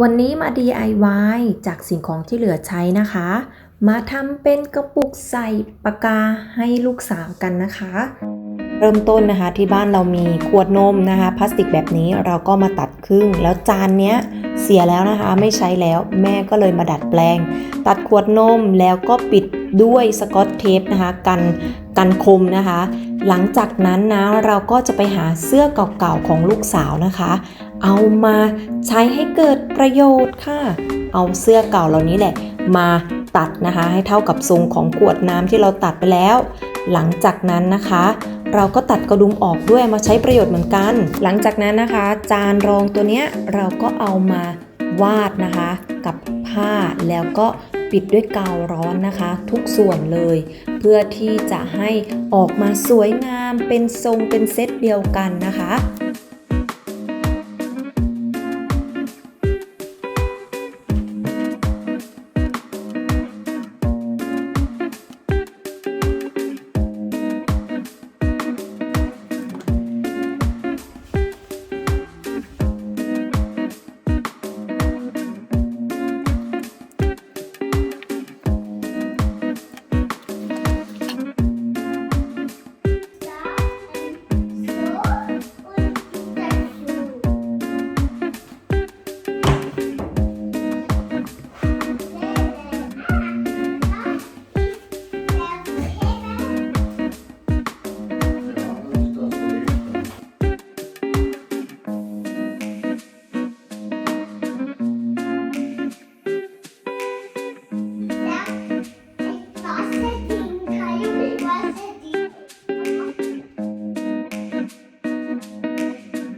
วันนี้มา DIY จากสิ่งของที่เหลือใช้นะคะ มาทำเป็นกระปุกใส่ปากกาให้ลูกสาวกันนะคะ เริ่มต้นนะคะที่บ้านเรามีขวดนมนะคะพลาสติกแบบนี้เราก็มาตัดครึ่ง แล้วจานเนี้ยเสียแล้วนะคะไม่ใช้แล้วแม่ก็เลยมาดัดแปลง ตัดขวดนมแล้วก็ปิดด้วยสกอตเทปนะคะกันกันคมนะคะ หลังจากนั้นนะเราก็จะไปหาเสื้อเก่าๆของลูกสาวนะคะ เอามาใช้ให้เกิดประโยชน์ค่ะ เอาเสื้อเก่าเหล่านี้แหละ มาตัดนะคะ ให้เท่ากับทรงของขวดน้ำที่เราตัดไปแล้ว หลังจากนั้นนะคะ เราก็ตัดกระดุมออกด้วยมาใช้ประโยชน์เหมือนกัน หลังจากนั้นนะคะ จานรองตัวเนี้ยเราก็เอามาวาดนะคะ กับผ้าแล้วก็ปิดด้วยกาวร้อนนะคะ ทุกส่วนเลย เพื่อที่จะให้ออกมาสวยงามเป็นทรงเป็นเซตเดียวกันนะคะ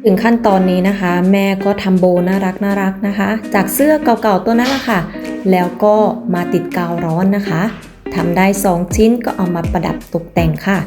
ถึงขั้นตอนนี้นะคะ แม่ก็ทำโบน่ารักน่ารักนะคะ จากเสื้อเก่าๆตัวนั้นแหละค่ะ แล้วก็มาติดกาวร้อนนะคะทำได้ 2 ชิ้นก็เอามาประดับตกแต่งค่ะ